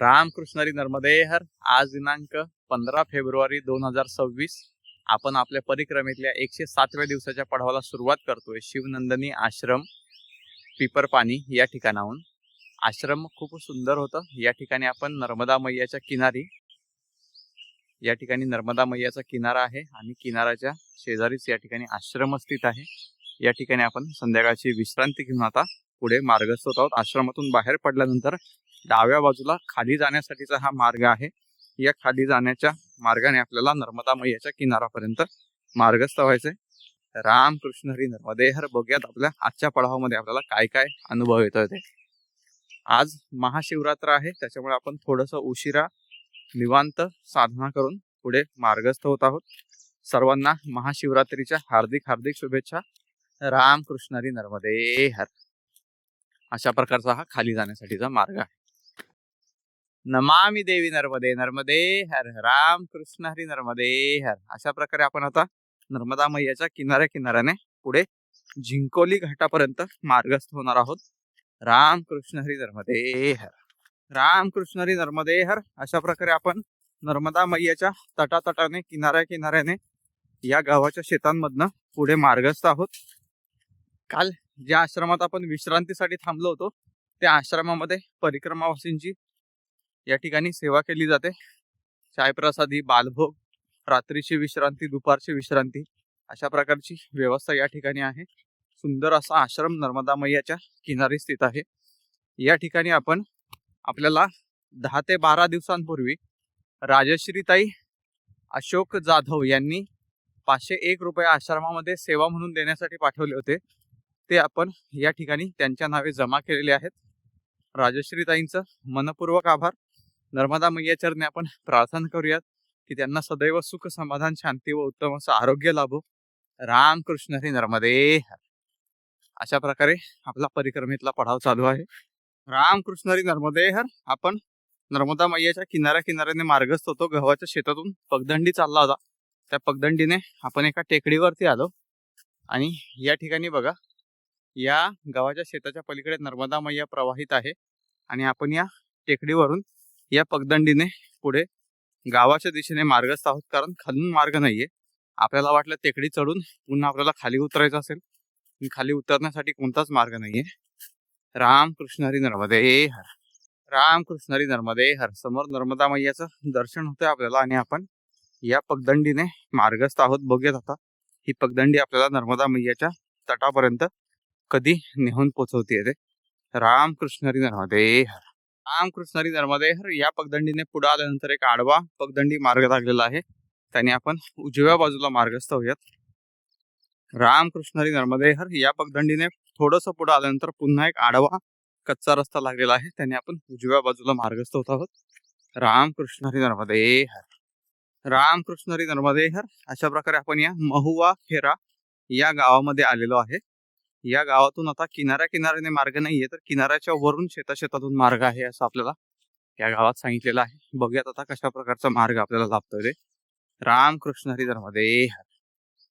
रामकृष्णरी नर्मदेहर आज दिनांक पंधरा फेब्रुवारी दोन हजार सव्वीस. आपण आपल्या परिक्रमेतल्या एकशे सातव्या दिवसाच्या पडावाला सुरुवात करतोय. शिवनंदनी आश्रम पिपरपाणी या ठिकाणाहून. आश्रम खूप सुंदर होतं. या ठिकाणी आपण नर्मदा मैयाच्या किनारी या ठिकाणी नर्मदा मैयाचा किनारा आहे आणि किनाऱ्याच्या शेजारीच या ठिकाणी आश्रम स्थित आहे. या ठिकाणी आपण संध्याकाळची विश्रांती घेऊन आता पुढे मार्गस्थ होत आहोत. आश्रमातून बाहेर पडल्यानंतर डाव्या बाजूला खाली जाण्यासाठीचा हा मार्ग आहे. या खाली जाण्याच्या मार्गाने आपल्याला नर्मदा मैयाच्या किनारापर्यंत मार्गस्थ व्हायचंय राम कृष्ण हरी नर्मदे हर बघूयात आपल्या आजच्या पडावामध्ये आपल्याला काय काय अनुभव येतोय ते. आज महाशिवरात्र आहे त्याच्यामुळे आपण थोडस उशिरा निवांत साधना करून पुढे मार्गस्थ होत आहोत. सर्वांना महाशिवरात्रीच्या हार्दिक हार्दिक शुभेच्छा. राम कृष्ण हरी नर्मदे हर अशा प्रकारचा हा खाली जाण्यासाठीचा मार्ग आहे. नमामि देवी नर्मदे नर्मदे हर राम कृष्ण हरी नर्मदे हर अशा प्रकारे आपण आता नर्मदा मैयाच्या किनाऱ्या किनाऱ्याने पुढे झिंकोली घाटापर्यंत मार्गस्थ होणार आहोत. राम कृष्ण हरी नर्मदे हर राम कृष्ण हरी नर्मदे हर अशा प्रकारे आपण नर्मदा मैयाच्या तटातटाने किनाऱ्या किनाऱ्याने या गावाच्या शेतांमधनं पुढे मार्गस्थ आहोत. काल ज्या आश्रमात आपण विश्रांतीसाठी थांबलो होतो त्या आश्रमामध्ये परिक्रमावासींची या ठिकाणी सेवा केली जाते. चायप्रसादी बालभोग रात्रीची विश्रांती दुपारची विश्रांती अशा प्रकारची व्यवस्था या ठिकाणी आहे. सुंदर असा आश्रम नर्मदा मैयाच्या किनारी स्थित आहे. या ठिकाणी आपण आपल्याला दहा ते बारा दिवसांपूर्वी राजश्रीताई अशोक जाधव यांनी पाचशे एक रुपये आश्रमामध्ये सेवा म्हणून देण्यासाठी पाठवले होते. ते आपण या ठिकाणी त्यांच्या नावे जमा केलेले आहेत. राजश्रीताईंचं मनपूर्वक आभार. नर्मदा मैयाचरणे आपण प्रार्थना करूयात की त्यांना सदैव सुख समाधान शांती व उत्तम असं आरोग्य लाभो. राम कृष्ण हरी नर्मदे अशा प्रकारे आपला परिक्रमेतला पढाव चालू आहे. राम कृष्ण हरी नर्मदे हर. आपण नर्मदा मैयाच्या किनाऱ्या किनाऱ्याने मार्गस्थ होतो. गव्हाच्या शेतातून पगदंडी चालला होता. त्या पगदंडीने आपण एका टेकडीवरती आलो आणि या ठिकाणी बघा या गव्हाच्या शेताच्या पलीकडे नर्मदा मैया प्रवाहित आहे आणि आपण या टेकडीवरून या पगदंडीने पुढे गावाच्या दिशेने मार्गस्थ आहोत. कारण खालून मार्ग नाहीये. आपल्याला वाटलं टेकडी चढून पुन्हा आपल्याला खाली उतरायचं असेल. खाली उतरण्यासाठी कोणताच मार्ग नाहीये. राम कृष्णहरी नर्मदे हर. राम कृष्णहरी नर्मदे हर. समोर नर्मदा मैयाचं दर्शन होतंय आपल्याला आणि आपण या पगदंडीने मार्गस्थ आहोत. बघूयात आता. ही पगदंडी आपल्याला नर्मदा मैयाच्या तटापर्यंत कधी नेहून पोचवते राम कृष्णहरी नर्मदे हर. रामकृष्णरी कृष्ण नर्मदे या पगदंडीने पुढे आल्यानंतर एक आडवा पगदंडी मार्ग लागलेला आहे. त्याने आपण उजव्या बाजूला मार्गस्थ होऊयात. राम कृष्ण नर्मदे या पगदंडीने थोडस पुढे आल्यानंतर पुन्हा एक आडवा कच्चा रस्ता लागलेला आहे. त्याने आपण उजव्या बाजूला मार्गस्थ होत आहोत. राम कृष्ण हरी नर्मदे हर. राम नर्मदे हर. अशा प्रकारे आपण या महुवा खेरा या गावामध्ये आलेलो आहे. या गावातून आता किनाऱ्या किनाऱ्याने मार्ग नाहीये तर किनाऱ्याच्या वरून शेता शेतातून मार्ग आहे असं आपल्याला या गावात सांगितलेलं आहे. बघूयात आता कशा प्रकारचा मार्ग आपल्याला लाभतोय ते. राम कृष्ण हरी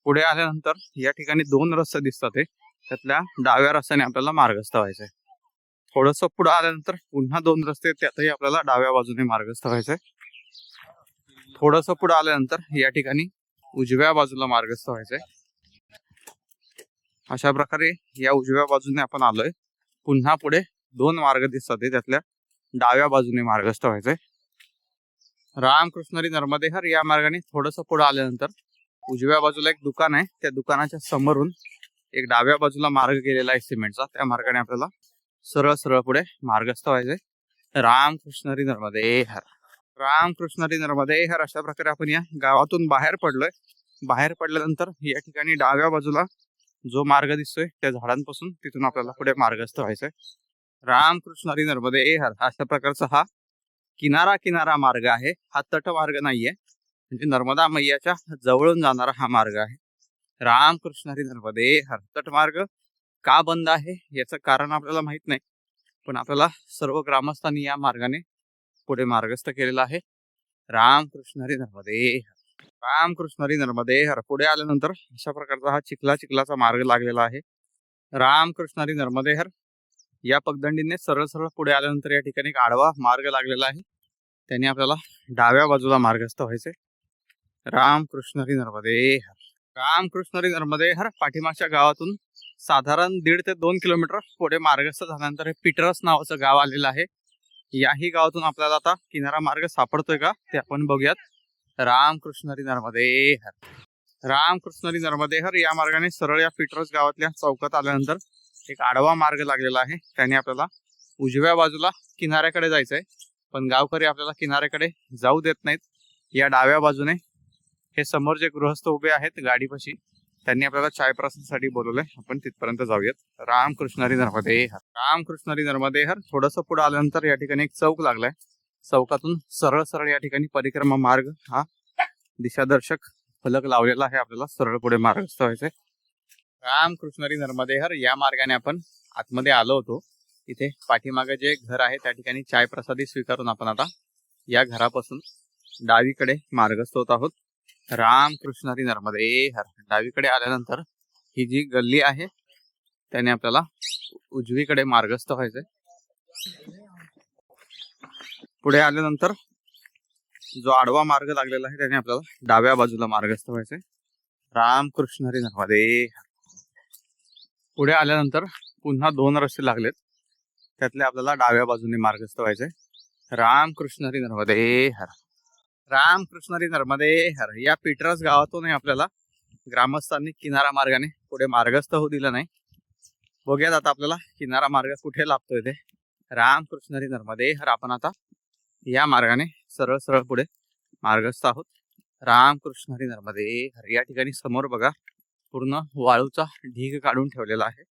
पुढे आल्यानंतर या ठिकाणी दोन रस्ते दिसतात हे. त्यातल्या डाव्या रस्त्याने आपल्याला मार्गस्थ व्हायचंय. थोडस पुढे आल्यानंतर पुन्हा दोन रस्ते त्यातही आपल्याला डाव्या बाजूने मार्गस्थ व्हायचंय. थोडस पुढे आल्यानंतर या ठिकाणी उजव्या बाजूला मार्गस्थ व्हायचंय. अशा प्रकारे या उजव्या बाजूने आपण आलोय. पुन्हा पुढे दोन मार्ग दिसतात त्यातल्या. डाव्या बाजूने मार्गस्थ व्हायचंय. रामकृष्णरी नर्मदेहर या मार्गाने थोडस पुढे आल्यानंतर उजव्या बाजूला एक दुकान आहे. त्या दुकानाच्या समोरून एक डाव्या बाजूला मार्ग गेलेला आहे सिमेंटचा. त्या मार्गाने आपल्याला सरळ सरळ पुढे मार्गस्थ व्हायचंय. रामकृष्णरी नर्मदेहर. रामकृष्णरी नर्मदेहर अशा प्रकारे आपण या गावातून बाहेर पडलोय. बाहेर पडल्यानंतर या ठिकाणी डाव्या बाजूला जो मार्ग दिसतोय त्या झाडांपासून तिथून आपल्याला पुढे मार्गस्थ व्हायचंय रामकृष्ण हरी नर्मदे हर अशा प्रकारचा हा किनारा किनारा मार्ग आहे. हा तट मार्ग नाहीये. म्हणजे नर्मदा मैयाच्या जवळून जाणारा हा मार्ग आहे. रामकृष्ण हरी नर्मदे हर तट मार्ग का बंद आहे याचं कारण आपल्याला माहीत नाही. पण आपल्याला सर्व ग्रामस्थांनी या मार्गाने पुढे मार्गस्थ केलेला आहे. रामकृष्ण हरी नर्मदे हर. रामकृष्ण हरी नर्मदे हर पुढे आल्यानंतर अशा प्रकारचा हा चिखला चिखलाचा मार्ग लागलेला आहे. रामकृष्ण हरी नर्मदे हर या पगदंडीने सरळ सरळ पुढे आल्यानंतर या ठिकाणी एक आडवा मार्ग लागलेला आहे. त्यांनी आपल्याला डाव्या बाजूला मार्गस्थ व्हायचे रामकृष्ण हरी नर्मदे हर रामकृष्ण हरी नर्मदे हर पाठीमागच्या गावातून साधारण दीड ते दोन किलोमीटर पुढे मार्गस्थ झाल्यानंतर हे पीटरस नावाचं गाव आलेलं आहे. याही गावातून आपल्याला आता किनारा मार्ग सापडतोय का ते आपण बघूयात. रामकृष्णरी नर्मदे हर. रामकृष्णरी नर्मदे हर या मार्गाने सरळ या फिटरस गावातल्या चौकात आल्यानंतर एक आडवा मार्ग लागलेला आहे. त्याने आपल्याला उजव्या बाजूला किनाऱ्याकडे जायचंय. पण गावकरी आपल्याला किनाऱ्याकडे जाऊ देत नाहीत. या डाव्या बाजूने हे समोर जे गृहस्थ उभे आहेत गाडीपाशी त्यांनी आपल्याला चाय प्रसादसाठी बोलवलंय. आपण तिथपर्यंत जाऊयात. रामकृष्णरी नर्मदे हर. रामकृष्णरी नर्मदे हर थोडस पुढे आल्यानंतर या ठिकाणी एक चौक लागलाय. चौकातून सरळ सरळ या ठिकाणी परिक्रमा मार्ग हा दिशादर्शक फलक लावलेला आहे. आपल्याला सरळ पुढे मार्गस्थ व्हायचे रामकृष्णरी नर्मदे हर या मार्गाने आपण आतमध्ये आलो होतो. इथे पाठीमागे जे घर आहे त्या ठिकाणी चाय प्रसादी स्वीकारून आपण आता या घरापासून डावीकडे मार्गस्थ होत आहोत. राम कृष्णरी नर्मदे हर डावीकडे आल्यानंतर ही जी गल्ली आहे त्याने आपल्याला उजवीकडे मार्गस्थ व्हायचंय. पुढे आल्यानंतर जो आडवा मार्ग लागलेला आहे त्याने आपल्याला डाव्या बाजूला मार्गस्थ व्हायचे रामकृष्ण हरी नर्मदे पुढे आल्यानंतर पुन्हा दोन रस्ते लागलेत. त्यातले आपल्याला डाव्या बाजूने मार्गस्थ व्हायचंय रामकृष्ण हरी नर्मदे हर रामकृष्ण हरी नर्मदे हर या पिटरस गावातूनही आपल्याला ग्रामस्थांनी किनारा मार्गाने पुढे मार्गस्थ होऊ दिलं नाही. बघूयात आता आपल्याला किनारा मार्ग कुठे लाभतोय ते. रामकृष्ण हरी नर्मदे हर आपण आता या मार्गाने सरळ सरळ पुढे मार्गस्थ आहोत. रामकृष्ण हरी नर्मदे या ठिकाणी समोर बघा पूर्ण वाळूचा ढीग काढून ठेवलेला आहे.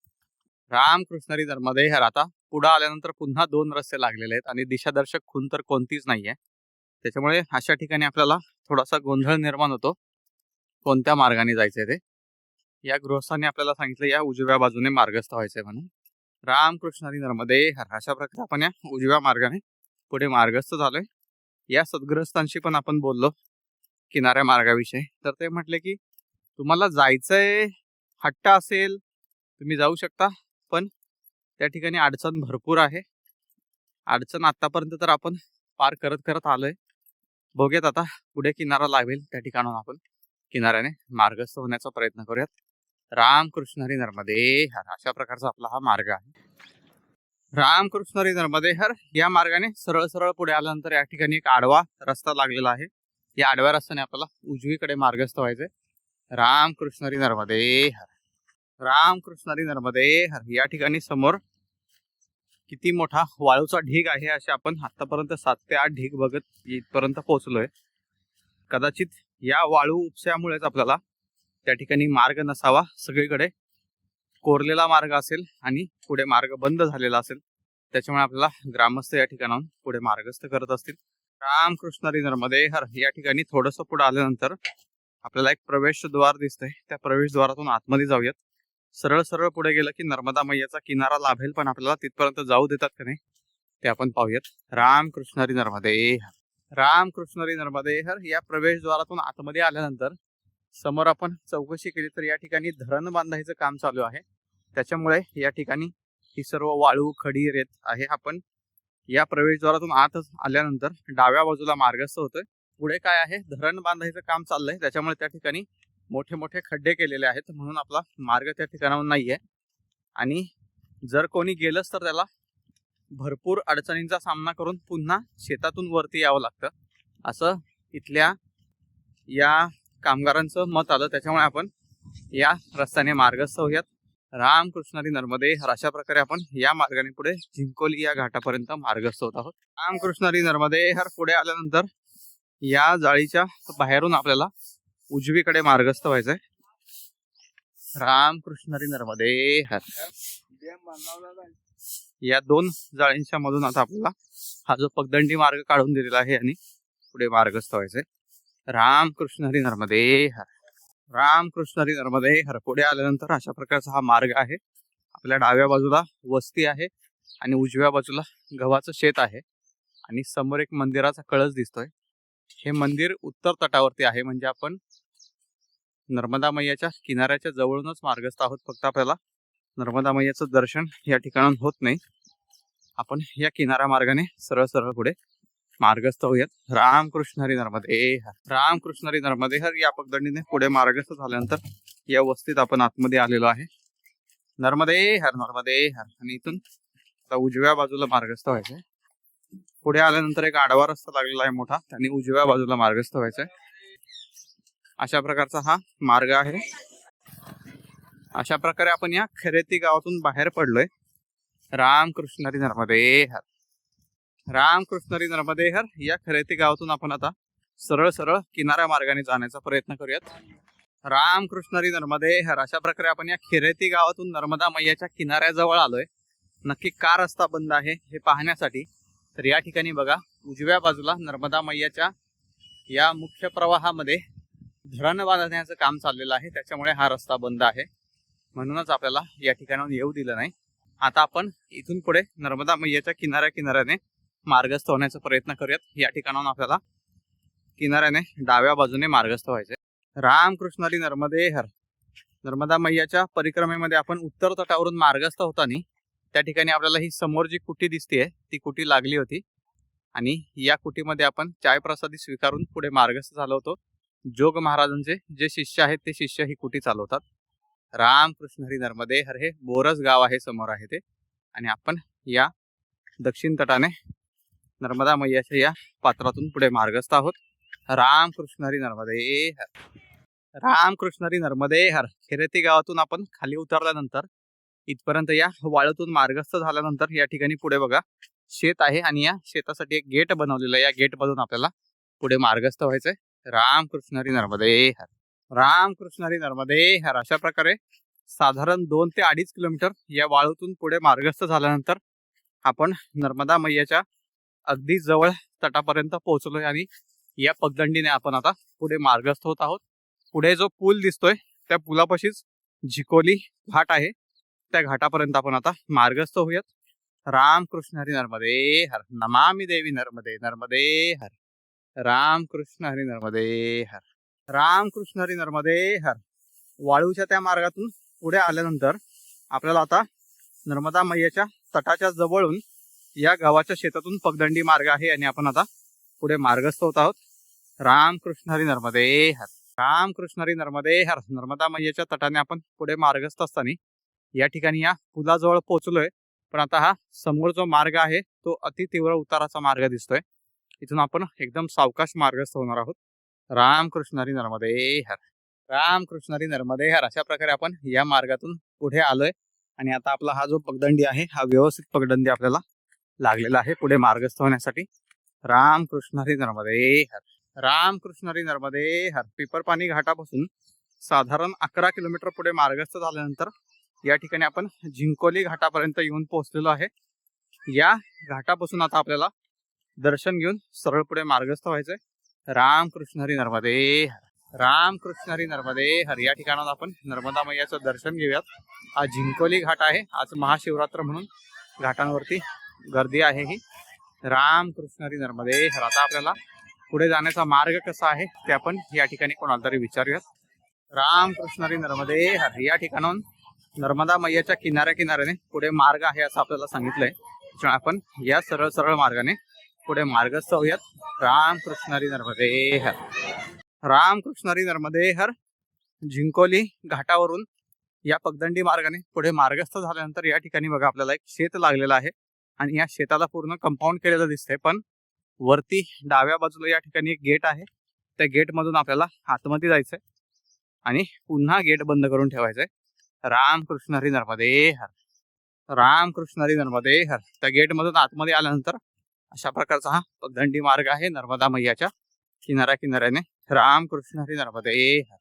रामकृष्ण हरी नर्मदे हर आता पुढं आल्यानंतर पुन्हा दोन रस्ते लागलेले आहेत आणि दिशादर्शक खून तर कोणतीच नाहीये. त्याच्यामुळे अशा ठिकाणी आपल्याला थोडासा गोंधळ निर्माण होतो. कोणत्या मार्गाने जायचंय ते? या गृहस्थांनी आपल्याला सांगितलं या उजव्या बाजूने मार्गस्थ व्हायचंय म्हणून. रामकृष्ण हरी नर्मदे हर अशा प्रकारे आपण या उजव्या मार्गाने पुढे मार्गस्थ झालोय. या सद्ग्रस्तांशी पण आपण बोललो किनाऱ्या मार्गाविषयी. तर ते म्हटले की तुम्हाला जायचंय हट्ट असेल तुम्ही जाऊ शकता पण त्या ठिकाणी अडचण भरपूर आहे. अडचण आतापर्यंत तर आपण पार करत करत आलोय. बघूयात आता पुढे किनारा लागेल त्या ठिकाणाहून आपण. किनाऱ्याने मार्गस्थ होण्याचा प्रयत्न करूयात. रामकृष्ण हरी नर्मदे हर. अशा प्रकारचा आपला हा मार्ग आहे. रामकृष्ण हरी नर्मदे हर या मार्गाने सरळ सरळ पुढे आल्यानंतर या ठिकाणी एक आडवा रस्ता लागलेला आहे. या आडव्या रस्त्याने आपल्याला उजवीकडे मार्गस्थ व्हायचंय. रामकृष्णरी नर्मदेहर नर्मदे हर नर्मदे हर या ठिकाणी समोर किती मोठा वाळूचा ढीग आहे असे आपण आतापर्यंत सात ते आठ ढीग बघत इथपर्यंत पोहोचलोय. कदाचित या वाळू उपसयामुळेच आपल्याला त्या ठिकाणी मार्ग नसावा. सगळीकडे कोरलेला मार्ग असेल आणि पुढे मार्ग बंद झालेला असेल. त्याच्यामुळे आपल्याला ग्रामस्थ या ठिकाणाहून पुढे मार्गस्थ करत असतील. रामकृष्णरी नर्मदे हर या ठिकाणी थोडस पुढे आल्यानंतर आपल्याला एक प्रवेशद्वार दिसतंय. त्या प्रवेशद्वारातून आतमध्ये जाऊयात. सरळ सरळ पुढे गेलं की नर्मदा मैयाचा किनारा लाभेल पण आपल्याला तिथपर्यंत जाऊ देतात का नाही ते आपण पाहूयात. रामकृष्णरी नर्मदे हर. रामकृष्णरी नर्मदे हर या प्रवेशद्वारातून आतमध्ये आल्यानंतर समोर आपण चौकशी केली तर या ठिकाणी धरण बांधायचं काम चालू आहे. त्याच्यामुळे या ठिकाणी ही सर्व वाळू खडी रेत आहे. आपण या प्रवेशद्वारातून आत आल्यानंतर डाव्या बाजूला मार्गस्थ होतोय. पुढे काय आहे? धरण बांधायचं काम चाललंय. त्याच्यामुळे त्या ठिकाणी मोठे मोठे खड्डे केलेले आहेत म्हणून आपला मार्ग त्या ठिकाणावर नाहीये. आणि जर कोणी गेलंच तर त्याला भरपूर अडचणींचा सामना करून पुन्हा शेतातून वरती यावं लागतं. असं इथल्या या कामगारांचं मत आलं. त्याच्यामुळे आपण या रस्त्याने मार्गस्थ होऊयात. रामकृष्णारी नर्मदे. हर अशा प्रकारे आपण या मार्गाने पुढे झिंकोली या घाटापर्यंत मार्गस्थ होत आहोत. रामकृष्णारी नर्मदे हर पुढे आल्यानंतर या जाळीच्या बाहेरून आपल्याला उजवीकडे मार्गस्थ व्हायचंय. रामकृष्णारी नर्मदे हर. या दोन जाळींच्या मधून आता आपल्याला हा जो पगदंडी मार्ग काढून दिलेला आहे आणि पुढे मार्गस्थ व्हायचंय. रामकृष्ण हरी नर्मदे हर. रामकृष्ण हरी नर्मदे हर आल्यानंतर अशा प्रकारचा हा मार्ग आहे. आपल्या डाव्या बाजूला वस्ती आहे आणि उजव्या बाजूला गव्हाचं शेत आहे आणि समोर एक मंदिराचा कळस दिसतोय. हे मंदिर उत्तर तटावरती आहे. म्हणजे आपण नर्मदा मैयाच्या किनाऱ्याच्या जवळूनच मार्गस्थ आहोत. फक्त आपल्याला नर्मदा मैयाचं दर्शन या ठिकाणाहून होत नाही. आपण या किनारा मार्गाने सरळ सरळ पुढे मार्गस्थ होऊयात. रामकृष्ण हरी नर्मदे हर. रामकृष्ण हरी नर्मदे हर या पगदंडीने पुढे मार्गस्थ झाल्यानंतर या वस्तीत आपण आतमध्ये आलेलो आहे. नर्मदे हर नर्मदे हर. आणि इथून आता उजव्या बाजूला मार्गस्थ व्हायचंय. पुढे आल्यानंतर एक आडवा रस्ता लागलेला आहे मोठा. त्यांनी उजव्या बाजूला मार्गस्थ व्हायचंय. अशा प्रकारचा हा मार्ग आहे. अशा प्रकारे आपण या खरेती गावातून बाहेर पडलोय. रामकृष्ण हरी नर्मदे हर. रामकृष्ण नर्मदेहर या खरेदी गावातून आपण आता सरळ सरळ किनाऱ्या मार्गाने जाण्याचा प्रयत्न करूयात. रामकृष्णरी नर्मदेहर अशा प्रकारे आपण या खिरेती गावातून नर्मदा मैयाच्या किनाऱ्याजवळ आलोय. नक्की का रस्ता बंद आहे हे पाहण्यासाठी तर या ठिकाणी बघा उजव्या बाजूला नर्मदा मैयाच्या या मुख्य प्रवाहामध्ये धरण बांधण्याचं काम चाललेलं आहे. त्याच्यामुळे हा रस्ता बंद आहे. म्हणूनच आपल्याला या ठिकाणाहून येऊ दिलं नाही. आता आपण इथून पुढे नर्मदा मैयाच्या किनाऱ्या किनाऱ्याने मार्गस्थ होण्याचा प्रयत्न करूयात. या ठिकाणाहून आपल्याला किनाऱ्याने डाव्या बाजूने मार्गस्थ व्हायचे रामकृष्णाली नर्मदे हर. नर्मदा मैयाच्या परिक्रमेमध्ये आपण उत्तर तटावरून मार्गस्थ होताना त्या ठिकाणी आपल्याला ही समोर जी कुटी दिसते ती कुटी लागली होती. आणि या कुटीमध्ये आपण चाय प्रसादी स्वीकारून पुढे मार्गस्थ झालो होतो. जोग महाराजांचे जे शिष्य आहेत ते शिष्य ही कुटी चालवतात. रामकृष्ण हरी नर्मदे हर हे बोरस गाव आहे समोर आहे ते. आणि आपण या दक्षिण तटाने नर्मदा मैयाच्या या पात्रातून पुढे मार्गस्थ आहोत. रामकृष्ण हरी नर्मदे हर. रामकृष्ण हरी नर्मदे हर. खेरेती गावातून आपण खाली उतरल्यानंतर इथपर्यंत या वाळूतून मार्गस्थ झाल्यानंतर या ठिकाणी पुढे बघा. शेत आहे आणि या शेतासाठी एक गेट बनवलेलं आहे. या गेट मधून आपल्याला पुढे मार्गस्थ व्हायचंय. रामकृष्ण हरी नर्मदे हर. रामकृष्ण हरी नर्मदे हर. अशा प्रकारे साधारण दोन ते अडीच किलोमीटर या वाळूतून पुढे मार्गस्थ झाल्यानंतर आपण नर्मदा मैयाच्या अगदी जवळ तटापर्यंत पोहोचलोय आणि या पगदंडीने आपण आता पुढे मार्गस्थ होत आहोत. पुढे जो पूल दिसतोय त्या पुलापाशीच झिकोली घाट आहे. त्या घाटापर्यंत आपण आता मार्गस्थ होऊयात. रामकृष्ण हरी नर्मदे हर. नमामी देवी नर्मदे नर्मदे हर. रामकृष्ण हरी नर्मदे हर. रामकृष्ण हरी नर्मदे हर. वाळूच्या त्या मार्गातून पुढे आल्यानंतर आपल्याला आता नर्मदा मैयाच्या तटाच्या जवळून या गावाच्या शेतातून पगदंडी मार्ग आहे आणि आपण आता पुढे मार्गस्थ होत आहोत. रामकृष्ण हरी नर्मदे हर. रामकृष्ण हरी नर्मदे हर. नर्मदा मैयाच्या तटाने आपण पुढे मार्गस्थ असताना या ठिकाणी या पुलाजवळ पोहोचलोय. पण आता हा समोर जो मार्ग आहे तो अति तीव्र उताराचा मार्ग दिसतोय. इथून आपण एकदम सावकाश मार्गस्थ होणार आहोत. रामकृष्ण हरी नर्मदे हर. रामकृष्ण हरी नर्मदे हर. अशा प्रकारे आपण या मार्गातून पुढे आलोय. आणि आता आपला हा जो पगदंडी आहे हा व्यवस्थित पगदंडी आपल्याला लागलेला आहे पुढे मार्गस्थ होण्यासाठी. रामकृष्ण हरी नर्मदे हर रामकृष्ण हरी. नर्मदे हर पिपरपाणी घाटापासून साधारण अकरा किलोमीटर पुढे मार्गस्थ झाल्यानंतर या ठिकाणी आपण झिंकोली घाटापर्यंत येऊन पोहोचलेलो आहे. या घाटापासून आता आपल्याला दर्शन घेऊन सरळ पुढे मार्गस्थ व्हायचंय. रामकृष्ण हरी नर्मदे हर रामकृष्ण हरी नर्मदे हर. या ठिकाणावर आपण नर्मदा मैयाचं दर्शन घेऊयात. हा झिंकोली घाट आहे. आज महाशिवरात्र म्हणून घाटांवरती गर्दी आहे ही. राम कृष्णरी नर्मदे. हर आता आपल्याला पुढे जाण्याचा मार्ग कसा आहे ते आपण या ठिकाणी कोणाला तरी विचारूयात. राम कृष्णरी नर्मदे. हर. या ठिकाणाहून नर्मदा मैयाच्या किनाऱ्या किनाऱ्याने पुढे मार्ग आहे असं आपल्याला सांगितलंय. त्यामुळे आपण या सरळ सरळ मार्गाने पुढे मार्गस्थ होऊयात. राम कृष्णरी नर्मदे. हर. राम कृष्णरी नर्मदे. हर. जिंकोली घाटावरून या पगदंडी मार्गाने पुढे मार्गस्थ झाल्यानंतर या ठिकाणी बघा आपल्याला एक शेत लागलेलं आहे. आणि या शेताला पूर्ण कंपाऊंड केलेलं दिसतंय. पण वरती डाव्या बाजूला या ठिकाणी एक गेट आहे. त्या गेट मधून आपल्याला आतमध्ये जायचंय. आणि पुन्हा गेट बंद करून ठेवायचंय. रामकृष्ण हरी नर्मदे हर. रामकृष्ण हरी नर्मदे हर. त्या गेट मधून आतमध्ये आल्यानंतर अशा प्रकारचा हा पगदंडी मार्ग आहे नर्मदा मैयाच्या किनाऱ्या किनाऱ्याने रामकृष्ण हरी नर्मदे हर.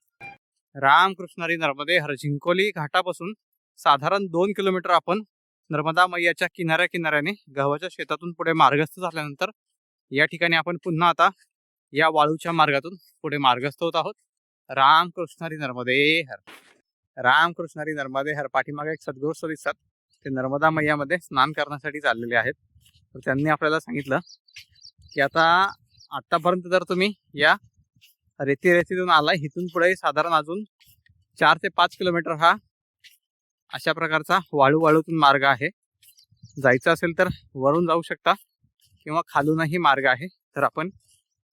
रामकृष्ण हरी नर्मदे हर. झिंकोली घाटापासून साधारण दोन किलोमीटर आपण नर्मदा मैयाच्या किनाऱ्या किनाऱ्याने गव्हाच्या शेतातून पुढे मार्गस्थ झाल्यानंतर या ठिकाणी आपण पुन्हा आता या वाळूच्या मार्गातून पुढे मार्गस्थ होत आहोत. राम कृष्णारी नर्मदे हर. राम कृष्णारी नर्मदे हर पाठीमागे एक सद्गुरू दिसतात. ते नर्मदा मैयामध्ये स्नान करण्यासाठी चाललेले आहेत. तर त्यांनी आपल्याला सांगितलं की आता आत्तापर्यंत जर तुम्ही या रेती रेतीतून आलाय इथून पुढे साधारण अजून चार ते पाच किलोमीटर हा अशा प्रकारचा वाळू वाळूतून मार्ग आहे. जायचं असेल तर वरून जाऊ शकता किंवा खालूनही मार्ग आहे. तर आपण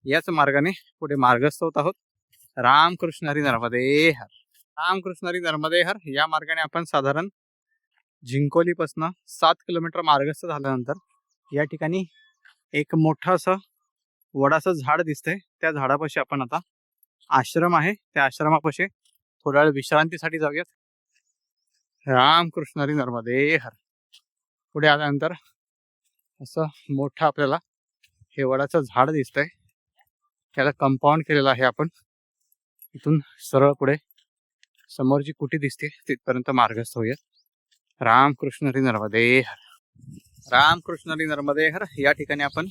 याच मार्गाने पुढे मार्गस्थ होत आहोत. रामकृष्ण हरी नर्मदे हर रामकृष्ण हरी या मार्गाने आपण साधारण जिंकोलीपासनं सात किलोमीटर मार्गस्थ झाल्यानंतर या ठिकाणी एक मोठं असं वडाचं झाड दिसतंय. त्या झाडापाशी आपण आता आश्रम आहे. त्या आश्रमापाशी थोडा वेळ विश्रांतीसाठी जाऊयात. रामकृष्णरी नर्मदे हर. पुढे आल्यानंतर असं मोठं आपल्याला हे वडाचं झाड दिसतंय. त्याला कंपाऊंड केलेलं आहे आपण. इथून सरळ पुढे समोर जी कुटी दिसते. तिथपर्यंत मार्गस्थ होऊया. रामकृष्णरी नर्मदे हर. रामकृष्णरी नर्मदे हर. या ठिकाणी आपण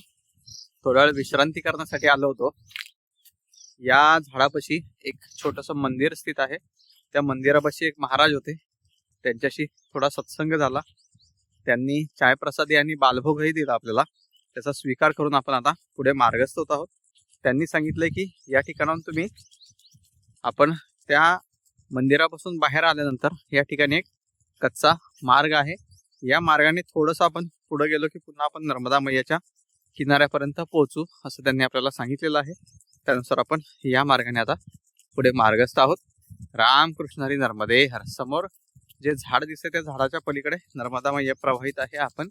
थोडा वेळ विश्रांती करण्यासाठी आलो होतो. या झाडापाशी एक छोटस मंदिर स्थित आहे. त्या मंदिरापाशी एक महाराज होते. त्यांच्याशी थोडा सत्संग झाला. त्यांनी चायप्रसादी आणि बालभोगही दिला आपल्याला. त्याचा स्वीकार करून आपण आता पुढे मार्गस्थ होत आहोत. त्यांनी सांगितलंय की या ठिकाणाहून तुम्ही आपण त्या मंदिरापासून बाहेर आल्यानंतर या ठिकाणी एक कच्चा मार्ग आहे. या मार्गाने थोडंसं आपण पुढे गेलो की पुन्हा आपण नर्मदा मैयाच्या किनाऱ्यापर्यंत पोहोचू असं त्यांनी आपल्याला सांगितलेलं आहे. त्यानुसार आपण या मार्गाने आता पुढे मार्गस्थ आहोत. रामकृष्ण हरी नर्मदे हर समोर. जे झाड दिसते त्या झाडाच्या पलीकडे नर्मदा मैया प्रवाहित आहे. आपण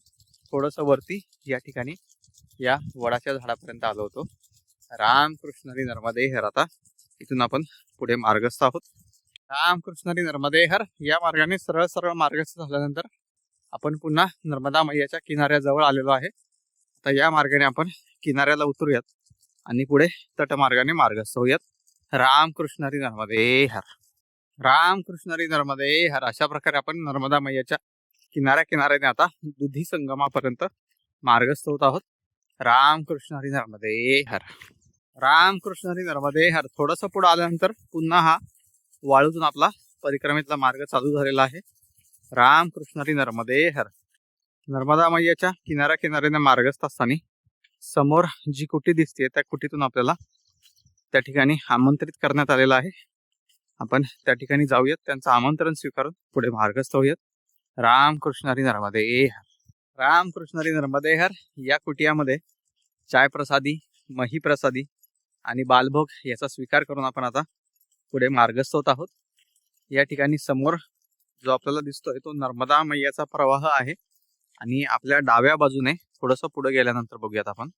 थोडस वरती या ठिकाणी या वडाच्या झाडापर्यंत आलो होतो. रामकृष्णरी नर्मदे हर. आता इथून आपण पुढे मार्गस्थ आहोत. रामकृष्णरी नर्मदे हर या मार्गाने सरळ सरळ मार्गस्थ झाल्यानंतर आपण पुन्हा नर्मदा मैयाच्या किनाऱ्याजवळ आलेलो आहे. आता या मार्गाने आपण किनाऱ्याला उतरूयात आणि पुढे तटमार्गाने मार्गस्थ होऊयात. रामकृष्णरी नर्मदे हर. रामकृष्णरी नर्मदे हर अशा प्रकारे आपण नर्मदा मैयाच्या किनाऱ्या किनाऱ्याने आता दुधी संगमापर्यंत मार्गस्थ होत आहोत. रामकृष्ण हरी नर्मदे हर. रामकृष्ण हरी नर्मदे हर. थोडस पुढे आल्यानंतर पुन्हा हा वाळूतून आपला परिक्रमेतला मार्ग चालू झालेला आहे. रामकृष्ण हरी नर्मदे हर. नर्मदा मैयाच्या किनाऱ्या किनाऱ्याने मार्गस्थ असताना समोर जी कुटी दिसते त्या कुटीतून आपल्याला त्या ठिकाणी आमंत्रित करण्यात आलेलं आहे. आपण त्या ठिकाणी जाऊयात. त्यांचं आमंत्रण स्वीकारून पुढे मार्गस्थ होऊयात. रामकृष्ण हरी नर्मदे हर. रामकृष्ण हरी नर्मदे हर. या कुटियामध्ये चाय प्रसादी मही प्रसादी आणि बालभोग याचा स्वीकार करून आपण आता पुढे मार्गस्थ होत आहोत. या ठिकाणी समोर जो आपल्याला दिसतोय तो नर्मदा मैयाचा प्रवाह आहे. आणि आपल्या डाव्या बाजूने थोडस पुढे गेल्यानंतर बघूयात आपण.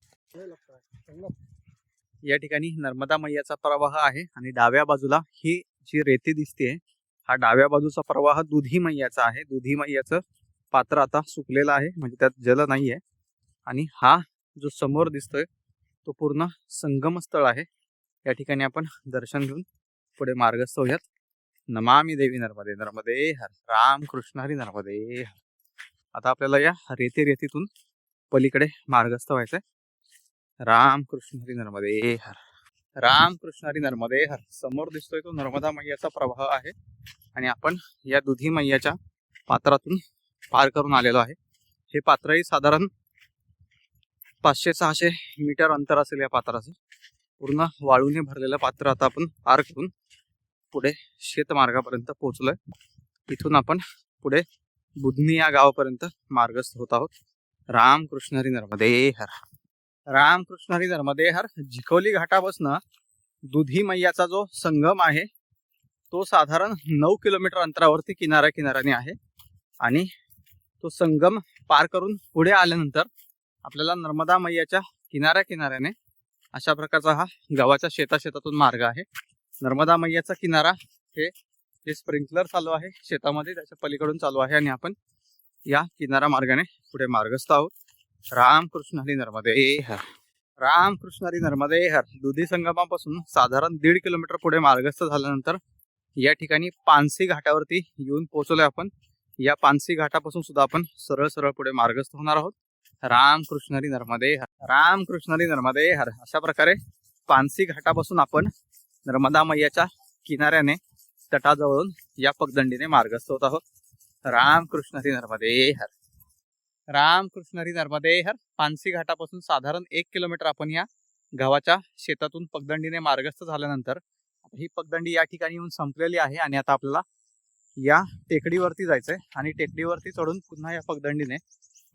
या ठिकाणी नर्मदा मैयाचा प्रवाह आहे आणि डाव्या बाजूला ही जी रेती दिसते हा डाव्या बाजूचा प्रवाह दुधी मैयाचा आहे. दुधी मैयाचं पात्र आता सुकलेलं आहे म्हणजे त्यात जल नाहीये. आणि हा जो समोर दिसतोय तो पूर्ण संगम स्थळ आहे. या ठिकाणी आपण दर्शन घेऊन पुढे मार्गस्थ होऊयात. नमामी देवी नर्मदे नर्मदे हर राम कृष्ण हरी नर्मदे. हर आता आपल्याला या रेती रेतीतून पलीकडे मार्गस्थ व्हायचंय. राम कृष्ण हरी नर्मदे हर राम कृष्ण हरी नर्मदे हर समोर दिसतोय तो नर्मदा मैयाचा प्रवाह आहे. आणि आपण या दुधी मैयाच्या पात्रातून पार करून आलेलो आहे. हे पात्रही साधारण पाचशे सहाशे मीटर अंतर असेल या पात्राचं. पूर्ण वाळूने भरलेलं पात्र आता आपण पार करून पुढे शेतमार्गापर्यंत पोहोचलोय. इथून आपण पुढे बुधनी या गावापर्यंत मार्गस्थ होत आहोत. रामकृष्ण हरी नर्मदे हर. रामकृष्ण हरी धर्मदेहर हर घाटापासनं दुधी मैयाचा जो संगम आहे तो साधारण नऊ किलोमीटर अंतरावरती किनाऱ्या किनाऱ्याने आहे. आणि तो संगम पार करून पुढे आल्यानंतर आपल्याला नर्मदा मैयाच्या किनाऱ्या किनाऱ्याने अशा प्रकारचा हा गावाच्या शेता शेतातून मार्ग आहे. नर्मदा मैयाचा किनारा हे जे स्प्रिंकलर चालू आहे शेतामध्ये त्याच्या पलीकडून चालू आहे आणि आपण या किनारा मार्गाने पुढे मार्गस्थ आहोत. रामकृष्ण हरी नर्मदे हर रामकृष्ण हरी नर्मदे हर दुधी संगमापासून साधारण दीड किलोमीटर पुढे मार्गस्थ झाल्यानंतर या ठिकाणी पानसी घाटावरती येऊन पोहोचलोय आपण. या पानसी घाटापासून सुद्धा आपण सरळ सरळ पुढे मार्गस्थ होणार आहोत. रामकृष्ण हरी नर्मदे हर रामकृष्ण हरी नर्मदे हर अशा प्रकारे पानसी घाटापासून आपण नर्मदा मैयाच्या किनाऱ्याने तटाजवळून या पगदंडीने मार्गस्थ होत आहोत. रामकृष्ण हरी नर्मदे हर रामकृष्ण हरी नर्मदे हर पानसी घाटापासून साधारण एक किलोमीटर आपण या गावाच्या शेतातून पगदंडीने मार्गस्थ झाल्यानंतर ही पगदंडी या ठिकाणी येऊन संपलेली आहे आणि आता आपल्याला या टेकडीवरती जायचंय आणि टेकडीवरती चढून पुन्हा या पगदंडीने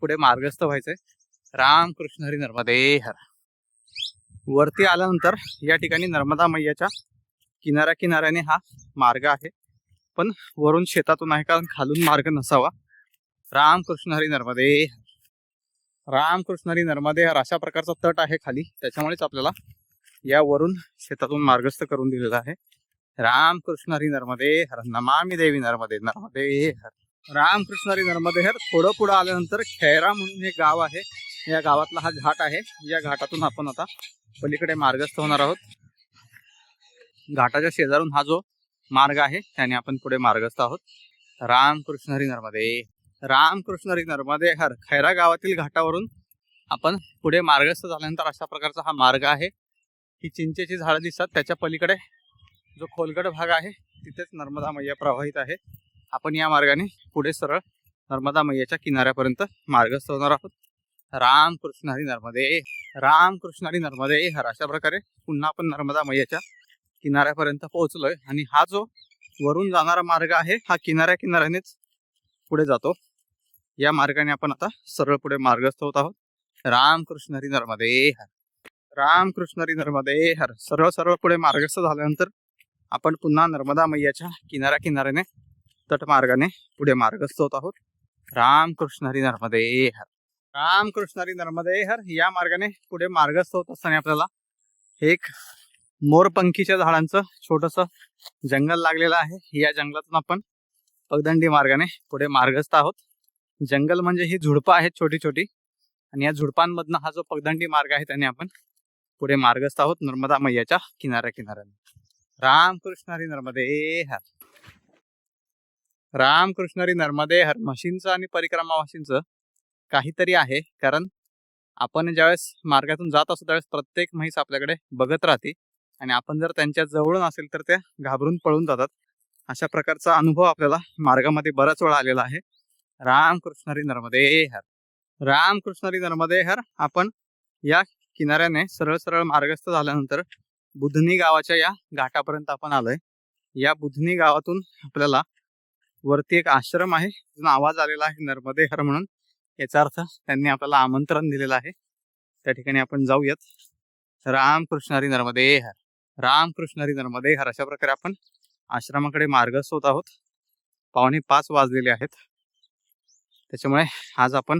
पुढे मार्गस्थ व्हायचंय. रामकृष्ण हरी नर्मदे हर वरती आल्यानंतर या ठिकाणी नर्मदा मैयाच्या किनाऱ्या किनाऱ्याने हा मार्ग आहे. पण वरून शेतातून आहे कारण खालून मार्ग नसावा. रामकृष्ण हरी नर्मदे रामकृष्ण हरी नर्मदे हर अशा प्रकारचा तट आहे खाली. त्याच्यामुळेच आपल्याला यावरून शेतातून मार्गस्थ करून दिलेला आहे. रामकृष्ण हरी नर्मदे हर नमामी देवी नर्मदे नर्मदे हर. रामकृष्ण हरी नर्मदे हर थोडं पुढं आल्यानंतर खैरा म्हणून हे गाव आहे. या गावातला हा घाट आहे. या घाटातून आपण आता पलीकडे मार्गस्थ होणार आहोत. घाटाच्या शेजारून हा जो मार्ग आहे त्याने आपण पुढे मार्गस्थ आहोत. रामकृष्ण हरी नर्मदे रामकृष्ण हरी नर्मदे हर खैरा गावातील घाटावरून आपण पुढे मार्गस्थ झाल्यानंतर अशा प्रकारचा हा मार्ग आहे. ही चिंचेची झाडं दिसतात. त्याच्या पलीकडे जो खोलगड भाग आहे तिथेच नर्मदा मैया प्रवाहित आहे. आपण या मार्गाने पुढे सरळ नर्मदा मैयाच्या किनाऱ्यापर्यंत मार्गस्थ होणार आहोत. रामकृष्ण हरी नर्मदे रामकृष्ण हरी नर्मदे हर अशा प्रकारे पुन्हा आपण नर्मदा मैयाच्या किनाऱ्यापर्यंत पोहोचलोय. आणि हा जो वरून जाणारा मार्ग आहे हा किनाऱ्या किनाऱ्यानेच पुढे जातो. या मार्गाने आपण आता सरळ पुढे मार्गस्थ होत आहोत. रामकृष्ण हरी नर्मदे हर. रामकृष्ण हरी नर्मदे हर. सरळ सरळ पुढे मार्गस्थ झाल्यानंतर आपण पुन्हा नर्मदा मैयाच्या किनाऱ्या किनाऱ्याने तटमार्गाने पुढे मार्गस्थ होत आहोत. रामकृष्ण हरी नर्मदे हर. रामकृष्ण हरी नर्मदे हर. या मार्गाने पुढे मार्गस्थ होत असताना आपल्याला एक मोरपंखीच्या झाडांचं छोटस जंगल लागलेलं आहे. या जंगलातून आपण पगदंडी मार्गाने पुढे मार्गस्थ आहोत. जंगल म्हणजे ही झुडपं आहेत छोटी छोटी आणि या झुडपांमधनं हा जो पगदंडी मार्ग आहे त्याने आपण पुढे मार्गस्थ आहोत नर्मदा मैयाच्या किनाऱ्या किनाऱ्याने रामकृष्ण हरी नर्मदे हर. रामकृष्ण हरी नर्मदे हर. म्हशींचं आणि परिक्रमावासींचं काहीतरी आहे. कारण आपण ज्यावेळेस मार्गातून जात असतो त्यावेळेस प्रत्येक म्हैस आपल्याकडे बघत राहते. आणि आपण जर त्यांच्या जवळून असेल तर त्या घाबरून पळून जातात. अशा प्रकारचा अनुभव आपल्याला मार्गामध्ये बराच वेळा आलेला आहे. रामकृष्ण हरी नर्मदे हर. रामकृष्णरी नर्मदे हर. आपण या किनाऱ्याने सरळ सरळ मार्गस्थ झाल्यानंतर बुधनी गावाच्या या घाटापर्यंत आपण आलोय. या बुधनी गावातून आपल्याला वरती एक आश्रम आहे. तिथून आवाज आलेला आहे नर्मदे हर म्हणून. याचा अर्थ त्यांनी आपल्याला आमंत्रण दिलेलं आहे. त्या ठिकाणी आपण जाऊयात. रामकृष्णरी नर्मदे हर. रामकृष्णरी नर्मदे हर. अशा प्रकारे आपण आश्रमाकडे मार्गस्थ होत आहोत. पावणे पाच वाजलेले आहेत. त्याच्यामुळे आज आपण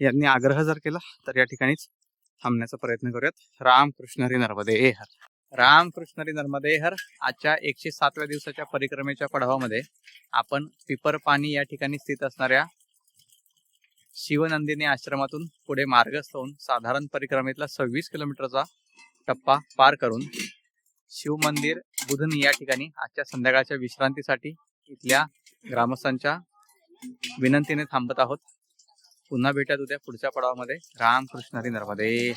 यांनी आग्रह जर केला तर या ठिकाणीच थांबण्याचा प्रयत्न करूयात. रामकृष्णरी नर्मदे हर. रामकृष्णरी नर्मदे हर. आजच्या एकशे सातव्या दिवसाच्या परिक्रमेच्या पडावामध्ये आपण पिपर पाणी या ठिकाणी स्थित असणाऱ्या शिवनंदिनी आश्रमातून पुढे मार्गस्थ होऊन साधारण परिक्रमेतला सव्वीस किलोमीटरचा टप्पा पार करून शिव मंदिर बुधनी या ठिकाणी आजच्या संध्याकाळच्या विश्रांतीसाठी इथल्या ग्रामस्थांच्या विनंतीने थांबत आहोत. पुन्हा भेटत उद्या पुढच्या पडावामध्ये. रामकृष्ण हरी नर्मदे.